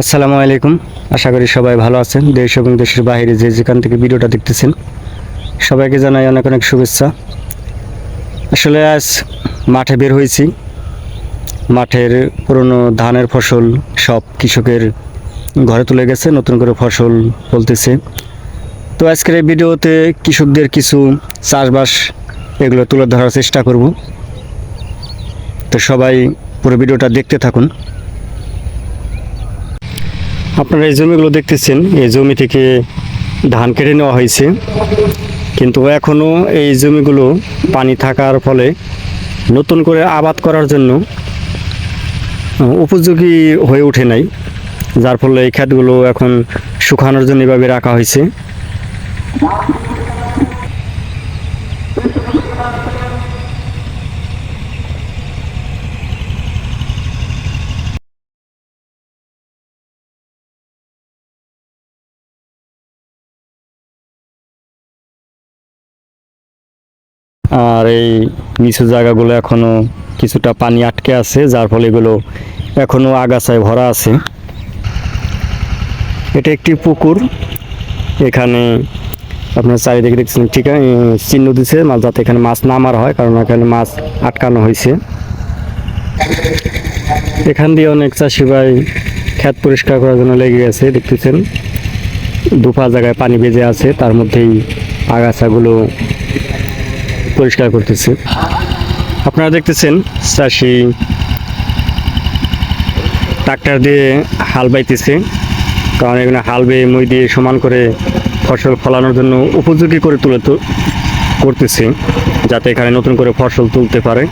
আসসালামু আলাইকুম। আশা করি সবাই ভালো আছেন। দেশ এবং দেশের বাইরে যে যেখান থেকে ভিডিওটা দেখতেছেন, সবাইকে জানাই অনেক অনেক শুভেচ্ছা। আসলে আজ মাঠে বের হয়েছি। মাঠের পুরনো ধানের ফসল সব কৃষকের ঘরে তুলে গেছে, নতুন করে ফসল ফলতেছে। তো আজকের এই ভিডিওতে কৃষকদের কিছু চাষবাস এগুলো তুলে ধরার চেষ্টা করব। তো সবাই পুরো ভিডিওটা দেখতে থাকুন। আপনারা এই জমিগুলো দেখতেছেন, এই জমি থেকে ধান কেটে নেওয়া হয়েছে। কিন্তু এখনও এই জমিগুলো পানি থাকার ফলে নতুন করে আবাদ করার জন্য উপযোগী হয়ে ওঠে নাই, যার ফলে এই ক্ষেতগুলো এখন শুকানোর জন্য এভাবে রাখা হয়েছে। আর এই নিচু জায়গাগুলো এখনও কিছুটা পানি আটকে আছে, যার ফলে এগুলো এখনও আগাছায় ভরা আছে। এটা একটি পুকুর। এখানে আপনার চারিদিকে দেখছেন ঠিক চিহ্ন দিছে মাছ যাতে এখানে মাছ না মারা হয়, কারণ এখানে মাছ আটকানো হয়েছে। এখান দিয়ে অনেক চাষি ভাই ক্ষেত পরিষ্কার করার জন্য লেগে গেছে, দেখতেছেন। দুপা জায়গায় পানি বেজে আছে, তার মধ্যেই আগাছাগুলো পরিষ্কার করতেছে। আপনারা দেখতেছেন চাষি ট্রাক্টর দিয়ে হাল বাইতেছে। কারণ এখানে হাল বেয়ে মই দিয়ে সমান করে ফসল ফলানোর জন্য উপযোগী করে তুলে করতেছে, যাতে এখানে নতুন করে ফসল তুলতে পারে।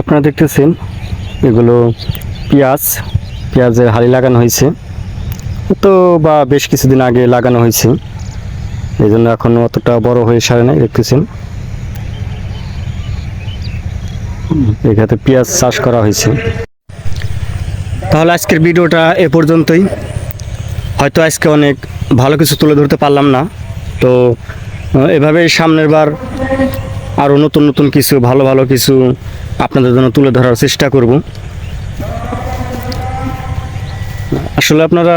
আপনারা দেখতেছেন এগুলো পেঁয়াজ পেঁয়াজের হালি লাগানো হয়েছে। তো বা বেশ কিছুদিন আগে লাগানো হয়েছে। এই জন্য এখনও অতটা বড় হয়ে সারে নাই দেখতেছেন। এখানে পেঁয়াজ চাষ করা হয়েছে। তাহলে আজকের ভিডিওটা এ পর্যন্তই। হয়তো আজকে অনেক ভালো কিছু তুলে ধরতে পারলাম না। তো আহ, এভাবেই সামনের বার আরও নতুন নতুন কিছু ভালো ভালো কিছু আপনাদের জন্য তুলে ধরার চেষ্টা করব। আসলে আপনারা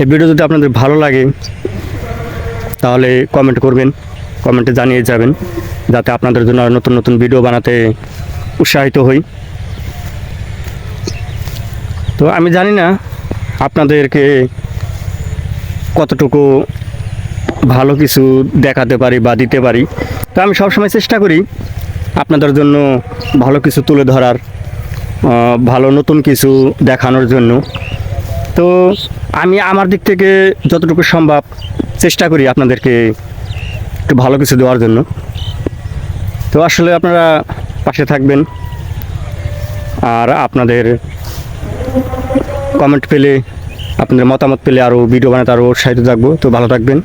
এই ভিডিও যদি আপনাদের ভালো লাগে, তাহলে কমেন্ট করবেন কমেন্টে জানিয়ে যাবেন, যাতে আপনাদের জন্য আরও নতুন নতুন ভিডিও বানাতে উৎসাহিত হই। তো আমি জানি না আপনাদেরকে কতটুকু ভালো কিছু দেখাতে পারি বা দিতে পারি, তো আমি সবসময় চেষ্টা করি আপনাদের জন্য ভালো কিছু তুলে ধরার। ভালো নতুন কিছু দেখানোর জন্য। তো আমি আমার দিক থেকে যতটুকু সম্ভব চেষ্টা করি আপনাদেরকে একটু ভালো কিছু দেওয়ার জন্য। তো আসলে আপনারা পাশে থাকবেন আর আপনাদের কমেন্ট পেলে, আপনাদের মতামত পেলে আরও ভিডিও বানাতে আরও উৎসাহিত থাকব। তো ভালো থাকবেন।